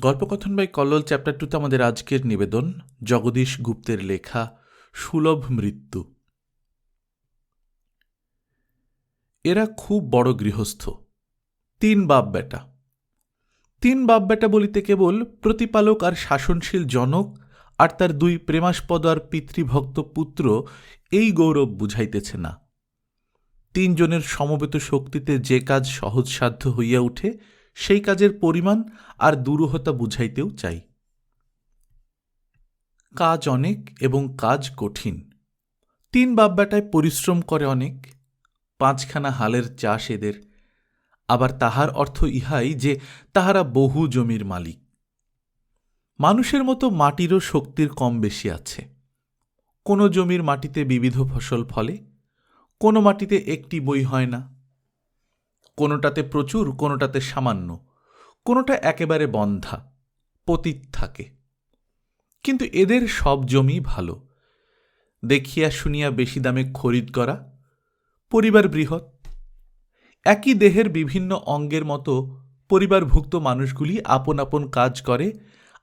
গল্পকথন by Kallol, chapter টুতে আমাদের আজকের নিবেদন, জগদীশ গুপ্তের লেখা, সুলভ মৃত্যু। এরা খুব বড় গৃহস্থ। তিন বাপ বেটা। তিন বাপ বেটা বলিতে কেবল প্রতিপালক আর শাসনশীল জনক আর তার দুই প্রেমাস্পদ আর পিতৃভক্ত পুত্র এই গৌরব বুঝাইতেছে না। তিনজনের সমবেত শক্তিতে যে কাজ সহজসাধ্য হইয়া উঠে সেই কাজের পরিমাণ আর দুরূহতা বুঝাইতেও চাই। কাজ অনেক এবং কাজ কঠিন। তিন বাব্যাটায় পরিশ্রম করে অনেক, পাঁচখানা হালের চাষ এদের। আবার তাহার অর্থ ইহাই যে তাহারা বহু জমির মালিক। মানুষের মতো মাটিরও শক্তির কম বেশি আছে। কোনো জমির মাটিতে বিবিধ ফসল ফলে, কোনো মাটিতে একটি বই হয় না। কোনোটাতে প্রচুর, কোনোটাতে সামান্য। কোনোটা একেবারে বন্ধা, পতিত থাকে। কিন্তু এদের সব জমি ভালো। দেখিয়া শুনিয়া বেশি দামে খরিদ করা, পরিবার বৃহৎ। একই দেহের বিভিন্ন অঙ্গের মতো পরিবারভুক্ত মানুষগুলি আপন আপন কাজ করে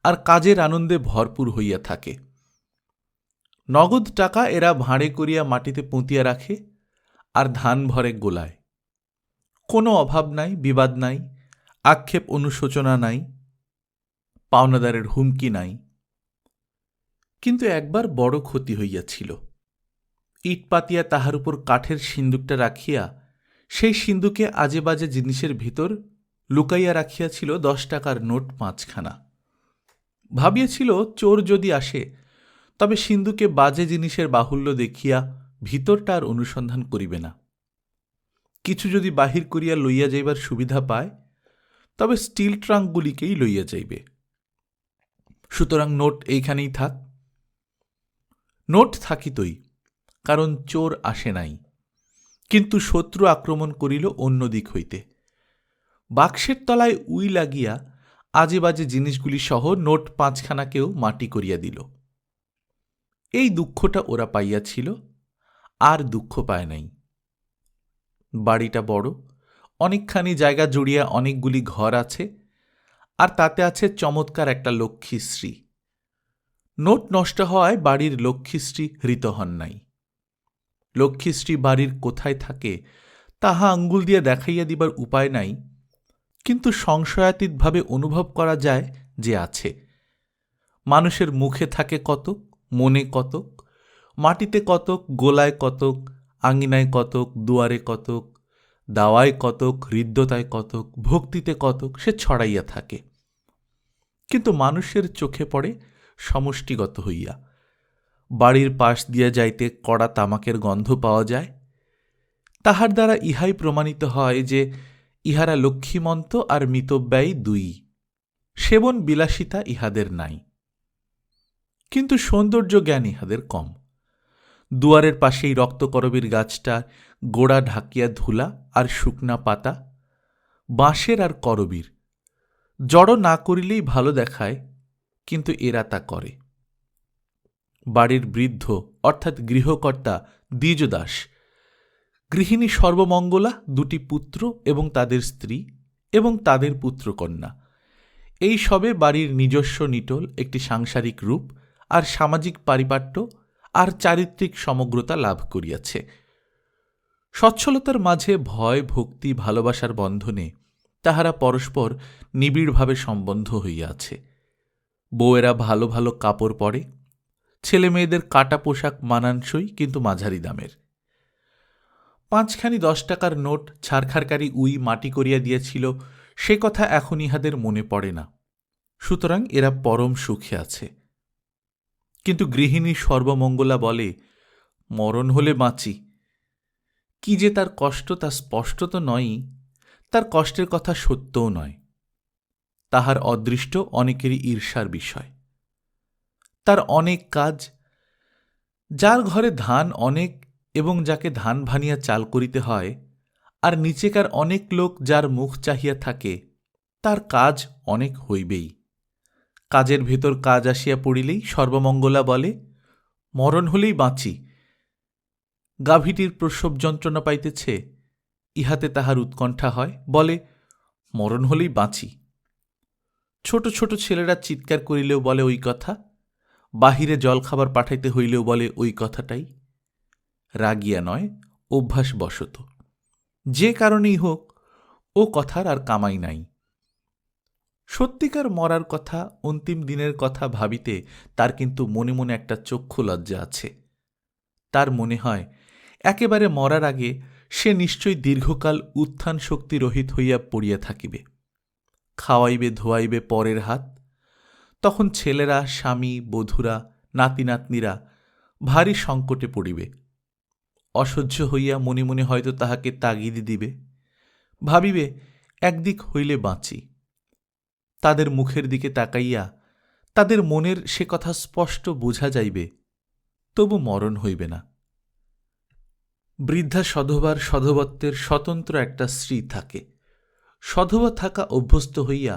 আর কাজের আনন্দে ভরপুর হইয়া থাকে। নগদ টাকা এরা ভাঁড়ে করিয়া মাটিতে পুঁতিয়া রাখে আর ধান ভরে গোলায়। কোনো অভাব নাই, বিবাদ নাই, আক্ষেপ অনুশোচনা নাই, পাওনাদারের হুমকি নাই। কিন্তু একবার বড় ক্ষতি হইয়াছিল। ইট পাতিয়া তাহার উপর কাঠের সিন্দুকটা রাখিয়া সেই সিন্দুকে আজে বাজে জিনিসের ভিতর লুকাইয়া রাখিয়াছিল দশ টাকার নোট পাঁচখানা ভাবিয়াছিল, চোর যদি আসে, তবে সিন্ধুকে বাজে জিনিসের বাহুল্য দেখিয়া ভিতরটা আর অনুসন্ধান করিবে না। কিছু যদি বাহির করিয়া লইয়া যাইবার সুবিধা পায়, তবে স্টিল ট্রাঙ্কগুলিকেই লইয়া যাইবে। সুতরাং নোট এইখানেই থাক। নোট থাকিতই, কারণ চোর আসে নাই। কিন্তু শত্রু আক্রমণ করিল অন্য দিক হইতে। বাক্সের তলায় উই লাগিয়া আজে বাজে জিনিসগুলি সহ নোট পাঁচখানাকেও মাটি করিয়া দিল। এই দুঃখটা ওরা পাইয়াছিল, আর দুঃখ পায় নাই। বাড়িটা বড়। অনেকখানি জায়গা জুড়িয়া অনেকগুলি ঘর আছে। আর তাতে আছে চমৎকার একটা লক্ষ্মীশ্রী নোট নষ্ট হওয়ায় বাড়ির লক্ষ্মীশ্রী হৃত হন নাই। লক্ষ্মীশ্রী বাড়ির কোথায় থাকে, তাহা আঙ্গুল দিয়ে দেখাইয়া দিবার উপায় নাই। কিন্তু সংশয়াতীতভাবে অনুভব করা যায় যে আছে। মানুষের মুখে থাকে কতক, মনে কতক, মাটিতে কতক, গোলায় কতক আঙিনায় কতক, দুয়ারে কতক, দাওয়ায় কতক, হৃদ্যতায় কতক, ভক্তিতে কতক, সে ছড়াইয়া থাকে। কিন্তু মানুষের চোখে পড়ে সমষ্টিগত হইয়া। বাড়ির পাশ দিয়া যাইতে কড়া তামাকের গন্ধ পাওয়া যায়। তাহার দ্বারা ইহাই প্রমাণিত হয় যে, ইহারা লক্ষ্মীমন্ত আর মিতব্যয়ী দুই। সেবন বিলাসিতা ইহাদের নাই। কিন্তু সৌন্দর্য জ্ঞান ইহাদের কম। দুয়ারের পাশেই রক্তকরবীর গাছটা, গোড়া ঢাকিয়া ধুলা আর শুকনা পাতা, বাঁশের আর করবীর। জড়ো না করিলেই ভালো দেখায়, কিন্তু এরা তা করে। বাড়ির বৃদ্ধ, অর্থাৎ গৃহকর্তা দ্বিজদাস, গৃহিণী সর্বমঙ্গলা, দুটি পুত্র এবং তাদের স্ত্রী এবং তাদের পুত্রকন্যা। এই সবে বাড়ির নিজস্ব নিটল, একটি সাংসারিক রূপ আর সামাজিক পারিপাট্য আর চারিত্রিক সমগ্রতা লাভ করিয়াছে। সচ্ছলতার মাঝে ভয়, ভক্তি, ভালোবাসার বন্ধনে তাহারা পরস্পর নিবিড়ভাবে সম্বন্ধ হইয়াছে। বউয়েরা ভালো ভালো কাপড় পরে ছেলে মেয়েদের কাটা পোশাক মানানসই কিন্তু মাঝারি দামের। পাঁচখানি দশ টাকার নোট ছারখারকারি উই মাটি করিয়া দিয়েছিল, সে কথা এখন ইহাদের মনে পড়ে না। সুতরাং এরা পরম সুখে আছে। কিন্তু গৃহিণী সর্বমঙ্গলা বলে, মরণ হলে বাঁচি। কি যে তার কষ্ট তা স্পষ্ট তো নয়ই, তার কষ্টের কথা সত্যও নয়। তাহার অদৃষ্ট অনেকেরই ঈর্ষার বিষয়। তার অনেক কাজ, যার ঘরে ধান অনেক এবং যাকে ধান ভানিয়া চাল করিতে হয়, আর নিচেকার অনেক লোক যার মুখ চাহিয়া থাকে, তার কাজ অনেক হইবেই। কাজের ভেতর কাজ আসিয়া পড়িলেই সর্বমঙ্গলা বলে, মরণ হলেই বাঁচি। গাভীটির প্রসব যন্ত্রণা পাইতেছে, ইহাতে তাহার উৎকণ্ঠা হয়। বলে, মরণ হলেই বাঁচি। ছোট ছোট ছেলেরা চিৎকার করিলেও বলে ওই কথা, বাহিরে জলখাবার পাঠাইতে হইলেও বলে ওই কথাটাই। রাগিয়া নয়, অভ্যাসবশত। যে কারণেই হোক, ও কথার আর কামাই নাই। সত্যিকার মরার কথা, অন্তিম দিনের কথা ভাবিতে তার কিন্তু মনে মনে একটা চক্ষু লজ্জা আছে। তার মনে হয়, একেবারে মরার আগে সে নিশ্চয়ই দীর্ঘকাল উত্থান শক্তি রহিত হইয়া পড়িয়া থাকিবে। খাওয়াইবে, ধোয়াইবে পরের হাত। তখন ছেলেরা, স্বামী, বধুরা নাতি নাতনিরা ভারী সংকটে পড়িবে। অসহ্য হইয়া মনে মনে হয়তো তাহাকে তাগিদ দিবে। ভাবিবে, একদিক হইলে বাঁচি। তাদের মুখের দিকে তাকাইয়া তাদের মনের সে কথা স্পষ্ট বোঝা যাইবে, তবু মরণ হইবে না। বৃদ্ধা সধবার সধবত্বের স্বতন্ত্র একটা স্ত্রী থাকে। সধবা থাকা অভ্যস্ত হইয়া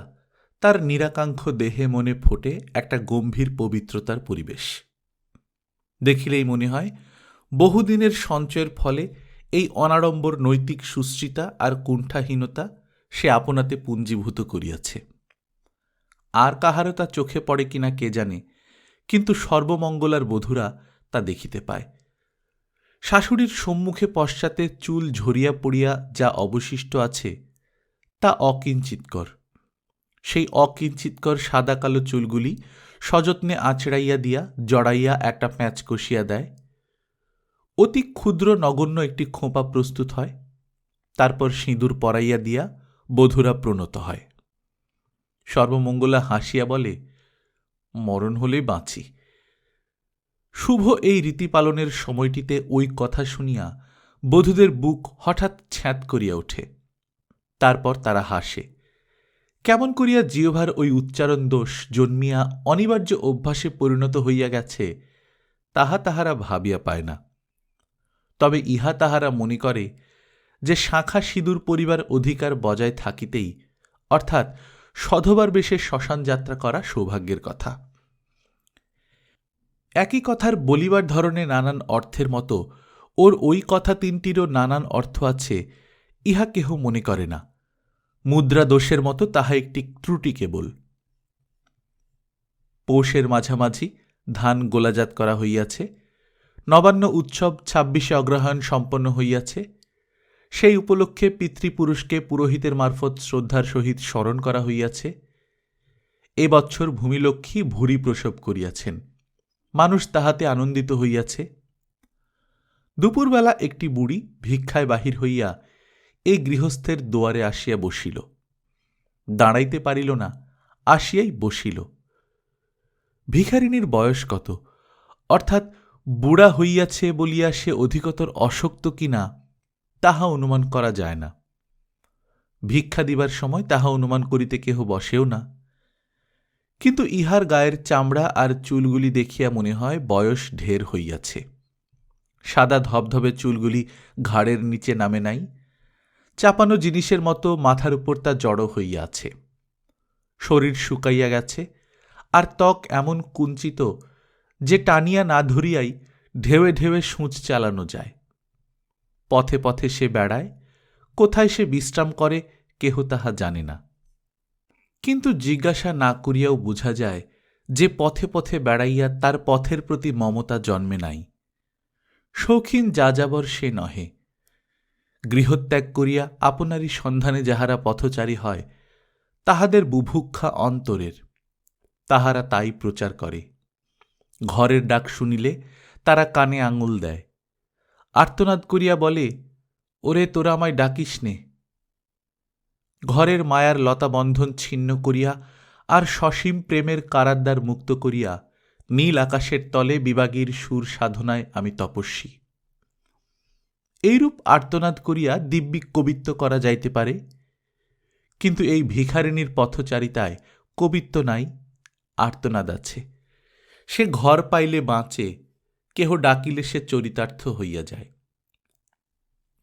তার নিরাকাঙ্ক্ষ দেহে মনে ফোটে একটা গম্ভীর পবিত্রতার পরিবেশ। দেখিলেই মনে হয়, বহুদিনের সঞ্চয়ের ফলে এই অনাড়ম্বর নৈতিক সুশ্রিতা আর কুণ্ঠাহীনতা সে আপনাতে পুঞ্জীভূত করিয়াছে। আর কাহারও তা চোখে পড়ে কিনা কে জানে, কিন্তু সর্বমঙ্গলার বধূরা তা দেখিতে পায়। শাশুড়ির সম্মুখে পশ্চাতে চুল ঝরিয়া পড়িয়া যা অবশিষ্ট আছে, তা অকিঞ্চিতকর সেই অকিঞ্চিতকর সাদা কালো চুলগুলি সযত্নে আঁচড়াইয়া দিয়া, জড়াইয়া একটা প্যাঁচ কষিয়া দেয়। অতি ক্ষুদ্র নগণ্য একটি খোঁপা প্রস্তুত হয়, তারপর সিঁদুর পরাইয়া দিয়া বধুরা প্রণত হয়। সর্বমঙ্গলা হাসিয়া বলে, মরণ হলেই বাঁচি। শুভ এই রীতি পালনের সময়টিতে ওই কথা শুনিয়া বধূদের বুক হঠাৎ ছ্যাঁত করিয়া ওঠে। তারপর তারা হাসে। কেমন করিয়া জিওভার ওই উচ্চারণ দোষ জন্মিয়া অনিবার্য অভ্যাসে পরিণত হইয়া গেছে, তাহা তাহারা ভাবিয়া পায় না। তবে ইহা তাহারা মনে করে যে শাখা সিঁদুর পরিবার অধিকার বজায় থাকিতেই, অর্থাৎ সধবার বেশে শ্মশান যাত্রা করা সৌভাগ্যের কথা। একই কথার বলিবার ধরনে নানান অর্থের মতো ওর ওই কথা তিনটিরও নানান অর্থ আছে, ইহা কেহ মনে করে না। মুদ্রা দোষের মতো তাহা একটি ত্রুটি কেবল। পৌষের মাঝামাঝি ধান গোলাজাত করা হইয়াছে, নবান্ন উৎসব ছাব্বিশে অগ্রহায়ণ সম্পন্ন হইয়াছে সেই উপলক্ষে পিতৃপুরুষকে পুরোহিতের মারফত শ্রদ্ধার সহিত স্মরণ করা হইয়াছে। এ বৎসর ভূমিলক্ষ্মী ভুরি প্রসব করিয়াছেন। মানুষ তাহাতে আনন্দিত হইয়াছে। দুপুরবেলা একটি বুড়ি ভিক্ষায় বাহির হইয়া এই গৃহস্থের দুয়ারে আসিয়া বসিল। দাঁড়াইতে পারিল না, আসিয়াই বসিল। ভিখারিনীর বয়স কত? অর্থাৎ বুড়া হইয়াছে বলিয়া সে অধিকতর অশক্ত কিনা? তাহা অনুমান করা যায় না। ভিক্ষা দিবার সময় তাহা অনুমান করিতে কেহ বসেও না। কিন্তু ইহার গায়ের চামড়া আর চুলগুলি দেখিয়া মনে হয় বয়স ঢের হইয়াছে। সাদা ধবধবে চুলগুলি ঘাড়ের নিচে নামে নাই। চাপানো জিনিসের মতো মাথার উপর তা জড়ো হইয়া আছে শরীর শুকাইয়া গেছে, আর ত্বক এমন কুঞ্চিত যে টানিয়া না ধরিয়াই ঢেউয়ে ঢেউয়ে সূঁচ চালানো যায়। পথে পথে সে বেড়ায়, কোথায় সে বিশ্রাম করে কেহ তাহা জানে না। কিন্তু জিজ্ঞাসা না করিয়াও বোঝা যায় যে পথে পথে বেড়াইয়া তার পথের প্রতি মমতা জন্মে নাই। শৌখিন যাযাবর সে নহে। গৃহত্যাগ করিয়া আপনারই সন্ধানে যাহারা পথচারী হয়, তাহাদের বুভুক্ষা অন্তরের, তাহারা তাই প্রচার করে। ঘরের ডাক শুনিলে তারা কানে আঙুল দেয়। আর্তনাদ করিয়া বলে, ওরে তোরা আমায় ডাকিস নে। ঘরের মায়ার লতাবন্ধন ছিন্ন করিয়া আর সসীম প্রেমের কারাদ্বার মুক্ত করিয়া নীল আকাশের তলে বিবাগীর সুর সাধনায় আমি তপস্বী। এইরূপ আর্তনাদ করিয়া দিব্যিক কবিত্ব করা যাইতে পারে, কিন্তু এই ভিখারিণীর পথচারিতায় কবিত্ব নাই, আর্তনাদ আছে। সে ঘর পাইলে বাঁচে কেহ ডাকিলে সে চরিতার্থ হইয়া যায়।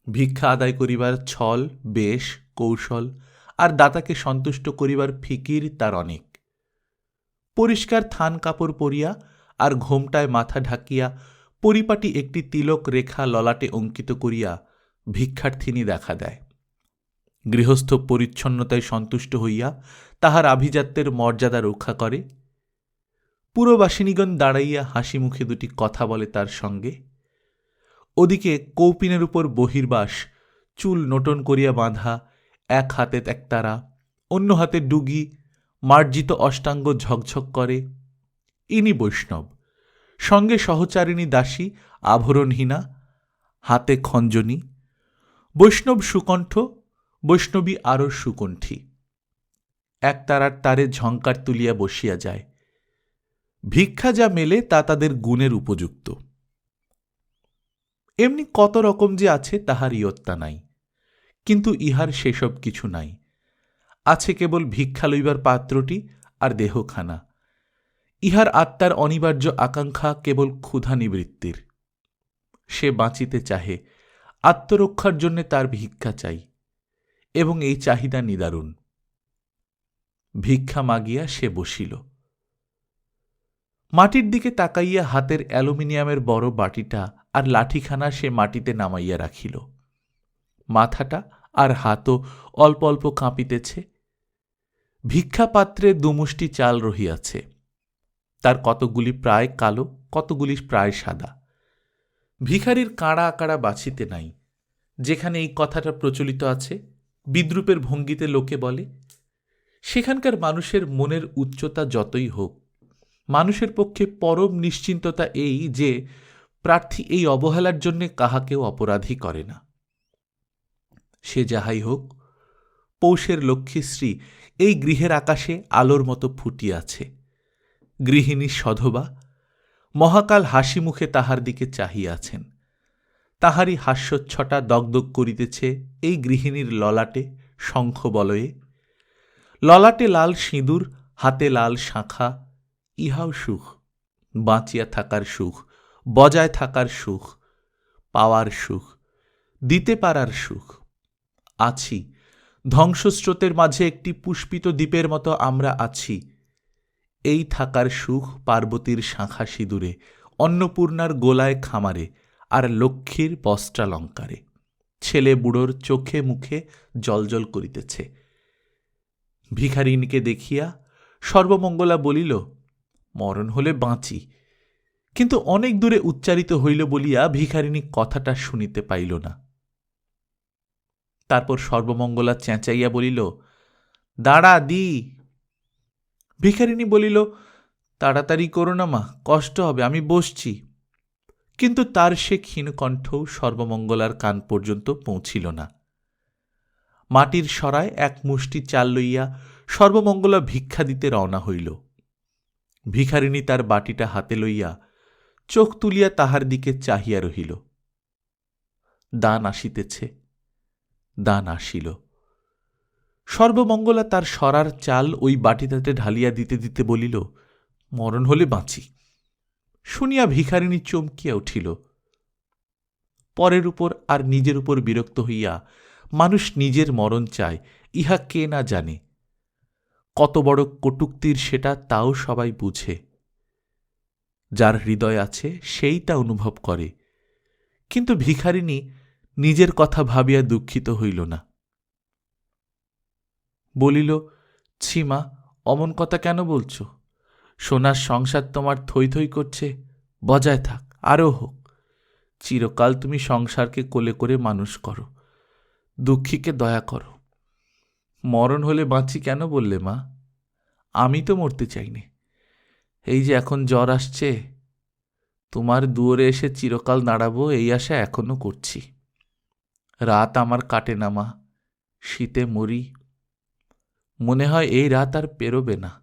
ভিক্ষা আদায় করিবার ছল, বেশ, কৌশল আর দাতাকে সন্তুষ্ট করিবার ফিকির তার অনেক। পরিষ্কার থান কাপড় পরিয়া আর ঘোমটায় মাথা ঢাকিয়া পরিপাটি একটি তিলক রেখা ললাটে অঙ্কিত করিয়া ভিক্ষার্থিনী দেখা দেয়। গৃহস্থ পরিচ্ছন্নতায় সন্তুষ্ট হইয়া তাহার আভিজাত্যের মর্যাদা রক্ষা করে পুরবাসিনীগণ দাঁড়াইয়া হাসি মুখে দুটি কথা বলে তার সঙ্গে। ওদিকে কৌপিনের উপর বহির্বাস, চুল নোটন করিয়া বাঁধা, এক হাতে একতারা অন্য হাতে ডুগি, মার্জিত অষ্টাঙ্গ ঝকঝক করে। ইনি বৈষ্ণব, সঙ্গে সহচারিণী দাসী, আভরণহীনা, হাতে খঞ্জনী। বৈষ্ণব সুকণ্ঠ, বৈষ্ণবী আরও সুকণ্ঠী। এক তারার তারে ঝঙ্কার তুলিয়া বসিয়া যায়। ভিক্ষা যা মেলে তা তাদের গুণের উপযুক্ত। এমনি কত রকম যে আছে তাহার ইয়ত্তা নাই। কিন্তু ইহার সেসব কিছু নাই। আছে কেবল ভিক্ষা লইবার পাত্রটি আর দেহখানা। ইহার আত্মার অনিবার্য আকাঙ্ক্ষা কেবল ক্ষুধা নিবৃত্তির। সে বাঁচিতে চাহে, আত্মরক্ষার জন্যে তার ভিক্ষা চাই, এবং এই চাহিদা নিদারুণ। ভিক্ষা মাগিয়া সে বসিল। মাটির দিকে তাকাইয়া হাতের অ্যালুমিনিয়ামের বড় বাটিটা আর লাঠিখানা সে মাটিতে নামাইয়া রাখিল। মাথাটা আর হাতও অল্প অল্প কাঁপিতেছে। ভিক্ষাপাত্রে দুমুষ্টি চাল রহিয়াছে। তার কতগুলি প্রায় কালো কতগুলি প্রায় সাদা। ভিখারির কাঁড়া আকাড়া বাছিতে নাই। যেখানে এই কথাটা প্রচলিত আছে, বিদ্রুপের ভঙ্গিতে লোকে বলে, সেখানকার মানুষের মনের উচ্চতা যতই হোক মানুষের পক্ষে পরম নিশ্চিন্ততা এই যে, প্রার্থী এই অবহেলার জন্যে কাহাকেও অপরাধী করে না। সে যাহাই হোক, পৌষের লক্ষ্মীশ্রী এই গৃহের আকাশে আলোর মতো ফুটিয়াছে। গৃহিণী সধবা, মহাকাল হাসি মুখে তাহার দিকে চাহিয়াছেন। তাহারই হাস্যচ্ছটা দগদগ করিতেছে এই গৃহিণীর ললাটে শঙ্খ বলয়ে ললাটে লাল সিঁদুর, হাতে লাল শাঁখা ইহাও সুখ, বাঁচিয়া থাকার সুখ, বজায় থাকার সুখ, পাওয়ার সুখ, দিতে পারার সুখ। আছি, ধ্বংসস্রোতের মাঝে একটি পুষ্পিত দ্বীপের মতো আমরা আছি। এই থাকার সুখ পার্বতীর শাঁখা সিঁদুরে, অন্নপূর্ণার গোলায় খামারে, আর লক্ষ্মীর বস্ত্রালঙ্কারে। ছেলে বুড়োর চোখে মুখে জলজল করিতেছে। ভিখারিণীকে দেখিয়া সর্বমঙ্গলা বলিল মরণ হলে বাঁচি। কিন্তু অনেক দূরে উচ্চারিত হইল বলিয়া ভিখারিণী কথাটা শুনিতে পাইল না। তারপর সর্বমঙ্গলা চেঁচাইয়া বলিল, দাঁড়া দি। ভিখারিণী বলিল, তাড়াতাড়ি করো না মা, কষ্ট হবে, আমি বসছি। কিন্তু তার সে ক্ষীণকণ্ঠও সর্বমঙ্গলার কান পর্যন্ত পৌঁছিল না। মাটির সরায় এক মুষ্টি চাল লইয়া সর্বমঙ্গলা ভিক্ষা দিতে রওনা হইল। ভিখারিণী তার বাটিটা হাতে লইয়া চোখ তুলিয়া তাহার দিকে চাহিয়া রহিল। দান আসিতেছে, দান আসিল। সর্বমঙ্গলা তার সরার চাল ওই বাটিটাতে ঢালিয়া দিতে দিতে বলিল, মরণ হলে বাঁচি। শুনিয়া ভিখারিণী চমকিয়া উঠিল। পরের উপর আর নিজের উপর বিরক্ত হইয়া মানুষ নিজের মরণ চায়, ইহা কে না জানে। কত বড় কটুক্তির সেটা তাও সবাই বুঝে। যার হৃদয় আছে সেই তা অনুভব করে। কিন্তু ভিখারিণী নিজের কথা ভাবিয়া দুঃখিত হইল না। বলিল ছিমা অমন কথা কেন বলছ? সোনার সংসার তোমার থই থই করছে, বজায় থাক, আরও হোক। চিরকাল তুমি সংসারকে কোলে করে মানুষ করো, দুঃখীকে দয়া করো। মরণ হলে বাঁচি কেন বললে মা? আমি তো মরতে চাইনি। এই যে এখন জ্বর আসছে, তোমার দুয়ারে এসে চিরকাল দাঁড়াবো এই আশা এখনও করছি। রাত আমার কাটে না মা, শীতে মরি। মনে হয় এই রাত আর পেরোবে না।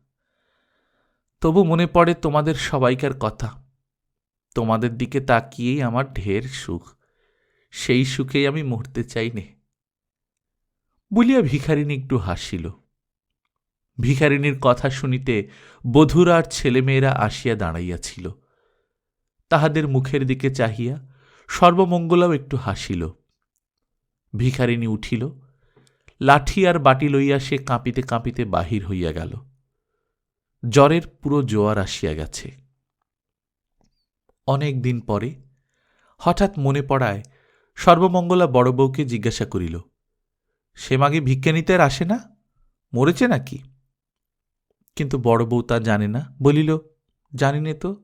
তবু মনে পড়ে তোমাদের সবাইকার কথা। তোমাদের দিকে তাকিয়েই আমার ঢের সুখ। সেই সুখেই আমি মরতে চাই নে বলিয়া ভিখারিণী একটু হাসিল। ভিখারিণীর কথা শুনিতে বধুর আর ছেলেমেয়েরা আসিয়া দাঁড়াইয়াছিল। তাহাদের মুখের দিকে চাহিয়া সর্বমঙ্গলাও একটু হাসিল। ভিখারিণী উঠিল, লাঠি আর বাটি লইয়া সে কাঁপিতে কাঁপিতে বাহির হইয়া গেল। জ্বরের পুরো জোয়ার আসিয়া গেছে। অনেক দিন পরে হঠাৎ মনে পড়ায় সর্বমঙ্গলা বড় বউকে জিজ্ঞাসা করিল সে মাগে ভিক্ষে নিতে আর আসে না? মরেছে নাকি? কিন্তু বড় বউ তা জানে না। বলিল, জানি নে তো।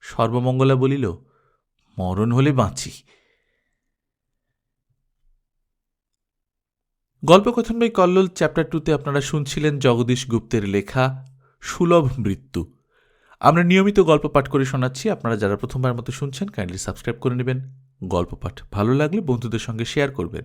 সর্বমঙ্গলা বলিল, মরণ হলে বাঁচি। গল্পকথন বই কল্লোল চ্যাপ্টার টুতে আপনারা শুনছিলেন জগদীশ গুপ্তের লেখা, সুলভ মৃত্যু। আমরা নিয়মিত গল্প পাঠ করে শোনাচ্ছি। আপনারা যারা প্রথমবার মতো শুনছেন কাইন্ডলি সাবস্ক্রাইব করে নেবেন। গল্প পাঠ ভালো লাগলে বন্ধুদের সঙ্গে শেয়ার করবেন।